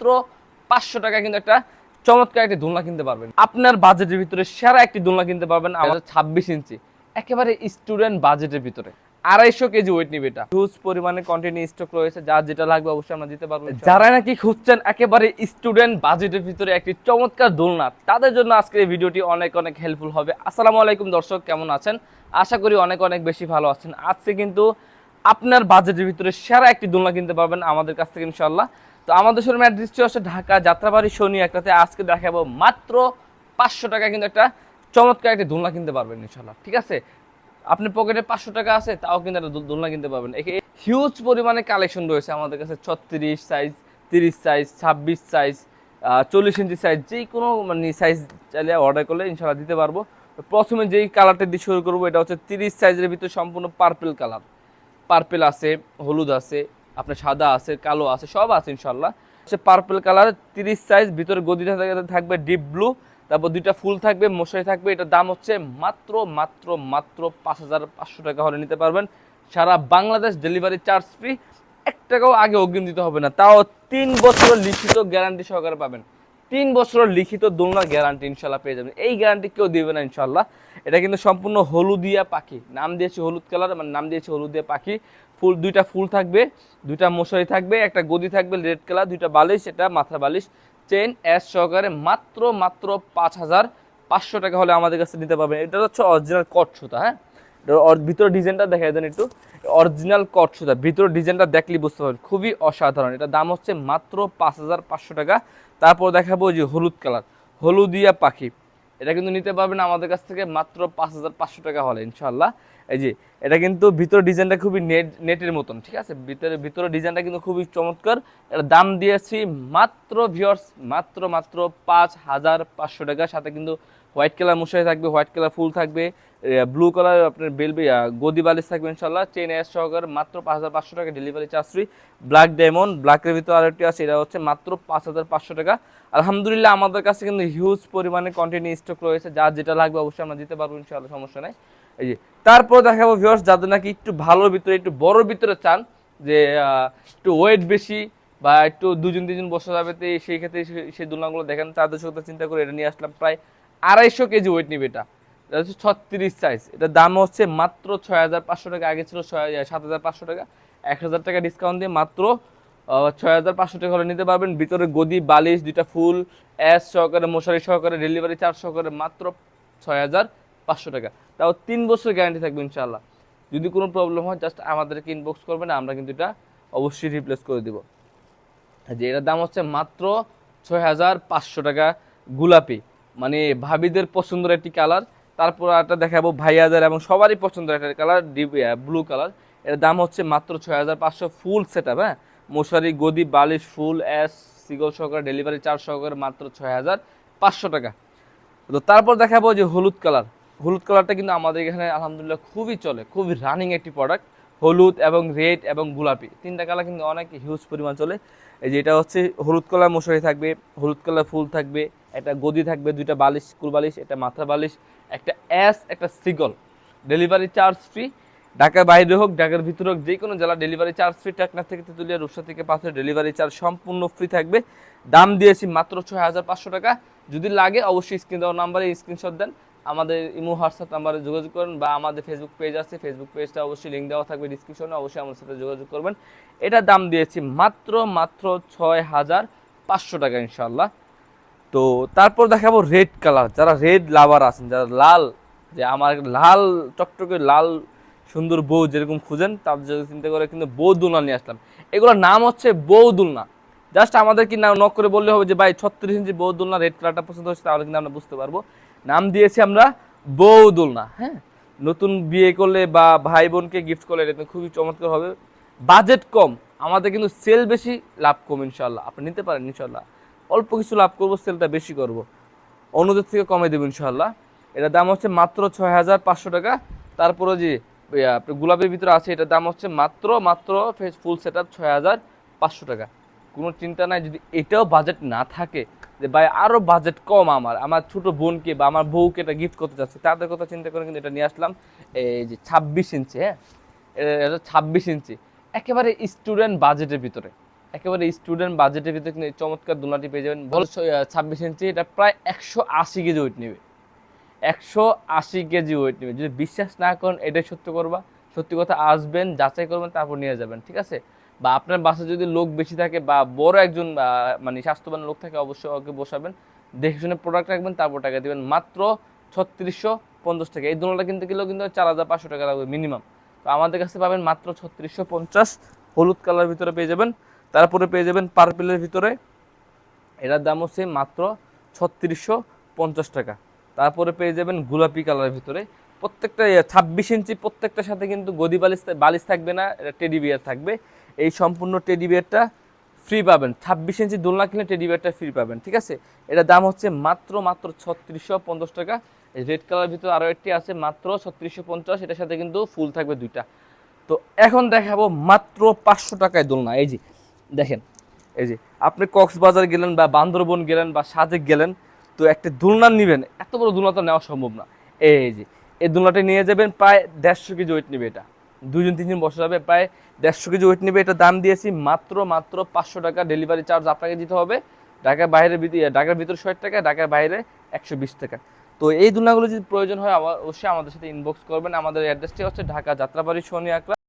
মাত্র পাঁচশো টাকা কিন্তু একটা চমৎকার একটি দোলনা কিনতে পারবেন। আপনার বাজেটের ভিতরে সেরা একটি দোলনা কিনতে পারবেন আমাদের ছাব্বিশ ইঞ্চি। একেবারে স্টুডেন্ট বাজেটের ভিতরে। আড়াইশো কেজি ওয়েট নিবে এটা। হিউজ পরিমাণে কন্টিনিউ স্টক রয়েছে। যার যেটা লাগবে অবশ্যই আমরা দিতে পারব যারা নাকি খুঁজছেন একেবারে স্টুডেন্ট বাজেটের ভিতরে একটি চমৎকার দোলনা তাদের জন্য আজকের এই ভিডিওটি অনেক অনেক হেল্পফুল হবে। আসসালামু আলাইকুম দর্শক কেমন আছেন? আশা করি অনেক অনেক বেশি ভালো আছেন। আজকে কিন্তু আপনার বাজেটের ভিতরে সেরা একটি দোলনা কিনতে পারবেন আমাদের কাছ থেকে ইনশাল্লাহ তো আমাদের শোরুম অ্যাড্রেসটি হচ্ছে ঢাকা যাত্রাবাড়ি শনি একটাতে আজকে দেখাবো মাত্র পাঁচশো টাকা কিন্তু একটা চমৎকার একটি দোলনা কিনতে পারবেন ইনশাল্লাহ ঠিক আছে? আপনি পকেটে পাঁচশো টাকা আছে, তাও কিন্তু একটা দোলনা কিনতে পারবেন। হিউজ পরিমাণে কালেকশন রয়েছে আমাদের কাছে, ছত্রিশ সাইজ তিরিশ সাইজ ছাব্বিশ সাইজ চল্লিশ ইঞ্চি সাইজ যে কোনো মানে সাইজ চাইলে অর্ডার করলে ইনশাল্লাহ দিতে পারব। প্রথমে যেই কালারটা দিয়ে শুরু করব, এটা হচ্ছে তিরিশ সাইজের ভিতরে সম্পূর্ণ পার্পেল কালার পার্পেল আছে, হলুদ আছে আপনার সাদা আছে, কালো আছে, সব আছে ইনশাল্লাহ সে পার্পল কালার তিরিশ সাইজ ভিতরে গদিটা থাকবে- ডিপ ব্লু তারপর দুইটা ফুল থাকবে, মশারি থাকবে, এটার দাম হচ্ছে মাত্র মাত্র মাত্র পাঁচ হাজার পাঁচশো টাকা হলে নিতে পারবেন। সারা বাংলাদেশ ডেলিভারি চার্জ ফ্রি এক টাকাও আগে অগ্রিম দিতে হবে না, তাও তিন বছর লিখিত গ্যারান্টি সহকারে পাবেন। তিন বছরের লিখিত দোলনা গ্যারান্টি ইনশাল্লাহ পেয়ে যাবেন। এই গ্যারান্টি কেউ দিবে না ইনশাল্লাহ এটা কিন্তু সম্পূর্ণ হলুদিয়া পাখি। নাম দিয়েছে হলুদ কালার মানে নাম দিয়েছে হলুদিয়া পাখি। ফুল, দুইটা ফুল থাকবে, দুইটা মশারি থাকবে, একটা গদি থাকবে রেড কালার দুইটা বালিশ এটা মাথা বালিশ। চেন এস সহকারে মাত্র মাত্র পাঁচ হাজার পাঁচশো টাকা হলে আমাদের কাছে নিতে পারবেন। এটা হচ্ছে অরিজিনাল কট সুতা হ্যাঁ? ভিতরের ডিজাইনটা দেখাই দেন একটু। অরিজিনাল কট সুতা ভিতরের ডিজাইনটা দেখলে বুঝতে পারবেন। খুবই অসাধারণ। এটা দাম হচ্ছে মাত্র পাঁচ হাজার পাঁচশো টাকা। তারপর দেখাবো যে হলুদ কালার। হলুদিয়া পাখি। এটা কিন্তু নিতে পারবেন আমাদের কাছ থেকে মাত্র পাঁচ হাজার পাঁচশো টাকা হলে ইনশাল্লাহ এই যে, এটা কিন্তু ভিতর ডিজাইনটা খুবই নেট, নেটের মতন, ঠিক আছে? ভিতরে ভিতরে ডিজাইনটা কিন্তু খুবই চমৎকার। এটা দাম দিয়েছি মাত্র ভিওর্স মাত্র মাত্র পাঁচ হাজার পাঁচশো টাকা। সাথে কিন্তু হোয়াইট কালার মশারি থাকবে হোয়াইট কালার ফুল থাকবে ব্লু কালার আপনার বেলবে গদি বালিশ থাকবে ইনশাল্লাহ চেন এস সহকারে মাত্র পাঁচ হাজার পাঁচশো টাকা delivery charge free black diamond ব্ল্যাকের ভিতরে আরেকটি আছে, এটা হচ্ছে মাত্র পাঁচ হাজার পাঁচশো টাকা। আলহামদুলিল্লাহ, আমাদের কাছে কিন্তু হিউজ পরিমাণে কন্টিনিউ স্টক রয়েছে। যার যেটা লাগবে অবশ্যই আমরা দিতে পারব ইনশাল্লাহ সমস্যা নাই। এই যে, তারপর দেখাবো ভিউয়ার্স যাদের নাকি একটু ভালোর ভিতরে, একটু বড় ভিতরে চান, যে একটু ওয়েট বেশি বা একটু দুজন তিনজন বসা যাবে সেই ক্ষেত্রে সেই দোলনাগুলো দেখেন, তাদের সাথে চিন্তা করে এটা নিয়ে আসলাম। প্রায় আড়াইশো কেজি ওয়েট নিবে এটা। হচ্ছে ছত্রিশ সাইজ এটার দাম হচ্ছে মাত্র ছয় হাজার পাঁচশো টাকা। আগে ছিল ছয় সাত হাজার পাঁচশো টাকা। এক হাজার টাকা ডিসকাউন্ট দিয়ে মাত্র ছয় হাজার পাঁচশো টাকা হলে নিতে পারবেন। ভিতরে গদি, বালিশ, দুইটা ফুল অ্যাস সহকারে, মশারি সহকারে ডেলিভারি চার্জ সহকারে মাত্র ছয় হাজার পাঁচশো টাকা। তাও তিন বছর গ্যারান্টি থাকবে ইনশাল্লাহ যদি কোনো প্রবলেম হয় জাস্ট আমাদেরকে ইনবক্স করবেন, আমরা কিন্তু এটা অবশ্যই রিপ্লেস করে দেবো। যে এটার দাম হচ্ছে মাত্র ছয় হাজার পাঁচশো টাকা গোলাপি। মানে ভাবিদের পছন্দের একটি কালার তারপর একটা দেখাবো ভাইয়াদের এবং সবারই পছন্দের একটা কালার ব্লু কালারের দাম হচ্ছে মাত্র ছয় হাজার পাঁচশো ফুল সেট আপ হ্যাঁ? মশারি, গদি, বালিশ ফুল অ্যাস সিগল সহকারে ডেলিভারি চার্জ সহকারে মাত্র ছয় হাজার পাঁচশো টাকা। তো তারপর দেখাবো যে হলুদ কালার হলুদ কালারটা কিন্তু আমাদের এখানে আলহামদুলিল্লাহ খুবই চলে, খুবই রানিং একটি প্রোডাক্ট হলুদ এবং রেড এবং গোলাপি। তিনটা কালার কিন্তু অনেক হিউজ পরিমাণ চলে। এই যে এটা হচ্ছে হলুদ কালার মশারি থাকবে, হলুদ কালার ফুল থাকবে। একটা গদি থাকবে, দুইটা বালিশ কুল বালিশ, একটা মাথা বালিশ, একটা অ্যাস একটা সিগল। ডেলিভারি চার্জ ফ্রি ঢাকার বাইরে হোক, ঢাকার ভিতরে হোক, যে কোনো জেলা ডেলিভারি চার্জ ফ্রি টেকনাফ থেকে তেতুলিয়া, রূপসা থেকে পাশে ডেলিভারি চার্জ সম্পূর্ণ ফ্রি থাকবে। দাম দিয়েছি মাত্র ছয় হাজার পাঁচশো টাকা। যদি লাগে অবশ্যই স্ক্রিন দেওয়ার নাম্বারে স্ক্রিনশট দেন। আমাদের ইমো হোয়াটসঅ্যাপ নাম্বারে যোগাযোগ করুন বা আমাদের ফেসবুক পেজ আছে। ফেসবুক পেজটা অবশ্যই লিঙ্ক দেওয়া থাকবে ডিসক্রিপশনে অবশ্যই আমার সাথে যোগাযোগ করবেন। এটা দাম দিয়েছি মাত্র মাত্র ছয় হাজার পাঁচশো টাকা ইনশাল্লাহ তো তারপর দেখাবো রেড কালার যারা রেড লাভার আছেন, যারা লাল, যে আমার লাল, টকটকে লাল সুন্দর বউ যেরকম খুঁজেন, তার জন্য চিন্তা করে কিন্তু বউ দুলনা নিয়ে আসলাম। এগুলোর নাম হচ্ছে বউ দুলনা জাস্ট আমাদের কি নাম নক করে বললে হবে যে, ভাই, ছত্রিশ ইঞ্চি বউ দুলনা রেড কালারটা পছন্দ হচ্ছে তাহলে কিন্তু আমরা বুঝতে পারব। নাম দিয়েছি আমরা বউ দুলনা হ্যাঁ? নতুন বিয়ে করলে বা ভাই বোনকে গিফট করলে এটা খুবই চমৎকার হবে। বাজেট কম, আমাদের কিন্তু সেল বেশি, লাভ কম ইনশাল্লাহ আপনি নিতে পারেন ইনশাল্লাহ অল্প কিছু লাভ করব সেলটা বেশি করব। অন্যদের থেকে কমে দেবো ইনশাল্লাহ এটার দাম হচ্ছে মাত্র ছয় হাজার পাঁচশো টাকা। তারপরে যে গোলাপের ভিতরে আছে, এটার দাম হচ্ছে মাত্র মাত্র ফুল সেট আপ ছয় হাজার পাঁচশো টাকা। কোনো চিন্তা নাই, যদি এটাও বাজেট না থাকে, যে ভাই আরও বাজেট কম আমার আমার ছোট বোনকে বা আমার বউকে এটা গিফট করতে চাচ্ছে, তাদের কথা চিন্তা করে কিন্তু এটা নিয়ে আসলাম। এই যে ছাব্বিশ ইঞ্চি হ্যাঁ? এটা ছাব্বিশ ইঞ্চি। একেবারে স্টুডেন্ট বাজেটের ভিতরে। একেবারে স্টুডেন্ট বাজেটের ভিতরে চমৎকার দোলনাটি পেয়ে যাবেন। বল ছাব্বিশ ইঞ্চি এটা প্রায় একশো আশি কেজি ওয়েট নেবে। একশো আশি কেজি ওয়েট নেবে। যদি বিশ্বাস না করেন, এটাই সত্য করবা। সত্যি কথা, আসবেন, যাচাই করবেন, তারপর নিয়ে যাবেন, ঠিক আছে? বা আপনার বাসে যদি লোক বেশি থাকে বা বড় একজন মানে স্বাস্থ্যবান লোক থাকে, অবশ্যই ওকে বসাবেন। দেখে শুনে প্রোডাক্ট রাখবেন, তারপর টাকা দেবেন। মাত্র ছত্রিশশো পঞ্চাশ টাকা। এই দোলনাটা কিনতে গেলেও কিন্তু চার হাজার পাঁচশো টাকা লাগবে মিনিমাম তো আমাদের কাছে পাবেন মাত্র ছত্রিশশো পঞ্চাশ। হলুদ কালার ভিতরে পেয়ে যাবেন। তারপরে পেয়ে যাবেন পার্পেলের ভিতরে। এটার দাম হচ্ছে মাত্র ছত্রিশশো পঞ্চাশ টাকা। তারপরে পেয়ে যাবেন গোলাপি কালারের ভিতরে। প্রত্যেকটা ছাব্বিশ ইঞ্চি প্রত্যেকটার সাথে কিন্তু গদি বালিশ বালিশ থাকবে না, এটা টেডি বিয়ার থাকবে। এই সম্পূর্ণ টেডি বিয়ারটা ফ্রি পাবেন। ছাব্বিশ ইঞ্চি দোলনা কিনলে টেডি বিয়ারটা ফ্রি পাবেন, ঠিক আছে? এটার দাম হচ্ছে মাত্র মাত্র ছত্রিশশো পঞ্চাশ টাকা। রেড কালারের ভিতরে আরও একটি আছে, মাত্র ছত্রিশশো পঞ্চাশ, এটার সাথে কিন্তু ফুল থাকবে দুইটা। তো এখন দেখাবো মাত্র পাঁচশো টাকায় দোলনা। এই যে দেখেন, এই যে আপনি কক্সবাজার গেলেন বা বান্দরবন গেলেন বা সাজেক গেলেন, তো একটা দোলনা নেবেন, এত বড় দোলনা তো নেওয়া সম্ভব না। এই যে, এই দোলনাটা নিয়ে যাবেন, প্রায় দেড়শো কেজি ওয়েট নেবে এটা। দুজন তিনজন বসে যাবে, প্রায় দেড়শো কেজি ওয়েট নেবে, এটা দাম দিয়েছি মাত্র মাত্র পাঁচশো টাকা ডেলিভারি চার্জ আপনাকে দিতে হবে। ঢাকার বাইরে ঢাকার ভিতরে ষাট টাকা, ঢাকার বাইরে একশো বিশ টাকা। তো এই দোলনাগুলো যদি প্রয়োজন হয়, অবশ্যই আমাদের সাথে ইনবক্স করবেন। আমাদের অ্যাড্রেসটি হচ্ছে ঢাকা যাত্রাবাড়ি, শনি আকরা